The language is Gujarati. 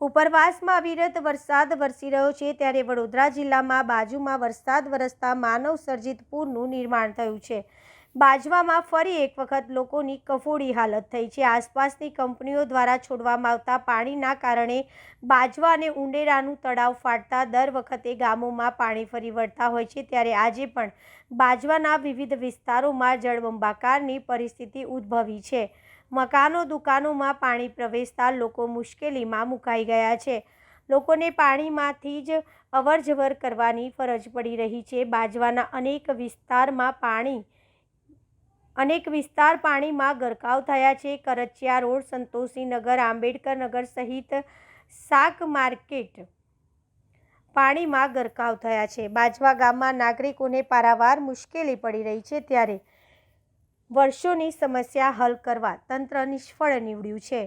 ઉપરવાસમાં અવિરત વરસાદ વરસી રહ્યો છે ત્યારે વડોદરા જિલ્લામાં બાજુમાં વરસાદ વરસતા માનવ સર્જિત પૂરનું નિર્માણ થયું છે. બાજવામાં ફરી એક વખત લોકોની કફોડી હાલત થઈ છે. આસપાસની કંપનીઓ દ્વારા છોડવામાં આવતા પાણીના કારણે બાજવા અને ઉંડેરાનું તળાવ ફાટતા દર વખતે ગામોમાં પાણી ફરી વળતા હોય છે. ત્યારે આજે પણ બાજવાના વિવિધ વિસ્તારોમાં જળબંબાકારની પરિસ્થિતિ ઉદ્ભવી છે. મકાનો, દુકાનોમાં પાણી પ્રવેશતા લોકો મુશ્કેલીમાં મુકાઈ ગયા છે. લોકોને પાણીમાંથી જ અવરજવર કરવાની ફરજ પડી રહી છે. બાજવાના અનેક વિસ્તારમાં પાણી અનેક વિસ્તાર પાણીમાં ગરકાવ થયા છે. કરચિયા રોડ, સંતોષીનગર, આંબેડકર નગર સહિત શાક માર્કેટ પાણીમાં ગરકાવ થયા છે. બાજવા ગામમાં નાગરિકોને પારાવાર મુશ્કેલી પડી રહી છે ત્યારે વર્ષોની સમસ્યા હલ કરવા તંત્ર નિષ્ફળ નીવડ્યું છે.